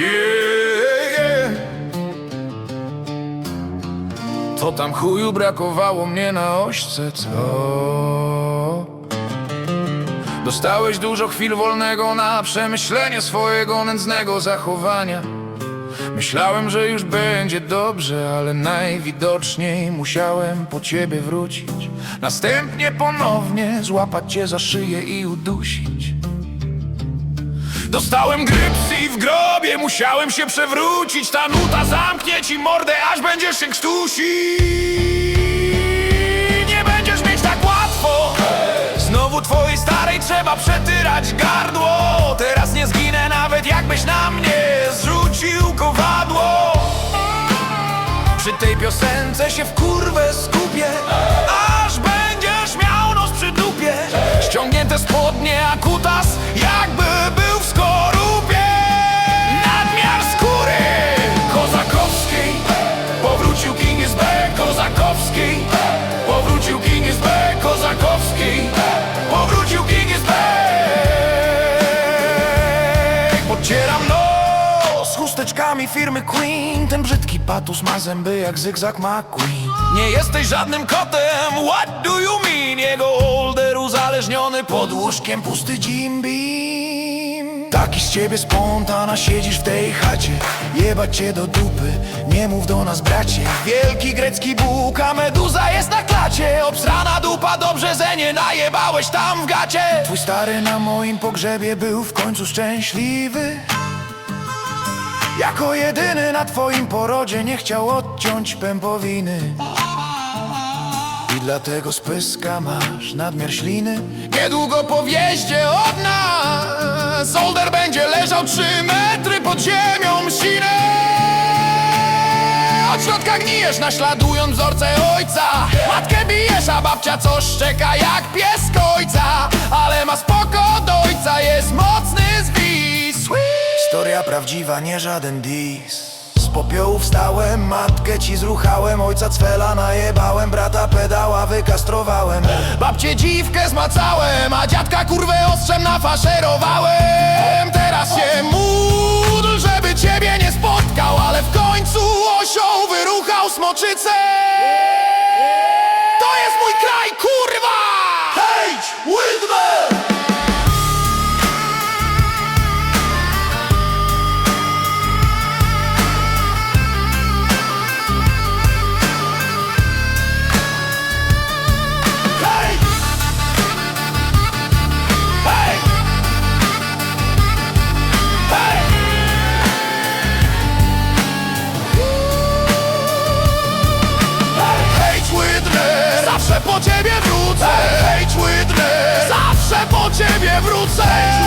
Yeah, yeah. To tam chuju brakowało mnie na ośce, co? Dostałeś dużo chwil wolnego na przemyślenie swojego nędznego zachowania Myślałem, że już będzie dobrze, ale najwidoczniej musiałem po ciebie wrócić Następnie ponownie złapać cię za szyję i udusić Dostałem grypsy i w grobie musiałem się przewrócić. Ta nuta zamknie ci mordę, aż będziesz się krztusić. Nie będziesz mieć tak łatwo. Znowu twojej starej trzeba przetyrać gardło. Teraz nie zginę nawet jakbyś na mnie zrzucił kowadło. Przy tej piosence się w kurwę skupię Aż będziesz miał nos przy dupie. Ściągnięte spodnie, a kutas jakby nos chusteczkami firmy Queen. Ten brzydki patus ma zęby jak zygzak McQueen Nie jesteś żadnym kotem, what do you mean? Jego older uzależniony pod łóżkiem pusty Jim Beam. Taki z ciebie spontana siedzisz w tej chacie. Jebać cię do dupy, nie mów do nas bracie. Wielki grecki Bóg, a meduza jest na klacie. Obsrana dupa, dobrze, że nie najebałeś tam w gacie. Twój stary na moim pogrzebie był w końcu szczęśliwy jako jedyny na twoim porodzie nie chciał odciąć pępowiny. I dlatego z pyska masz nadmiar śliny. Niedługo po od nas Solder będzie leżał trzy metry pod ziemią sinę Od środka gnijesz naśladując wzorce ojca. Matkę bijesz, a babcia co szczeka jak pies Historia prawdziwa, nie żaden dis. Z popiołu wstałem, matkę ci zruchałem Ojca cwela najebałem, brata pedała wykastrowałem. Babcie dziwkę zmacałem, a dziadka kurwę ostrzem nafaszerowałem Zawsze po ciebie wrócę! Hej, Whitner! Zawsze po ciebie wrócę! Hej,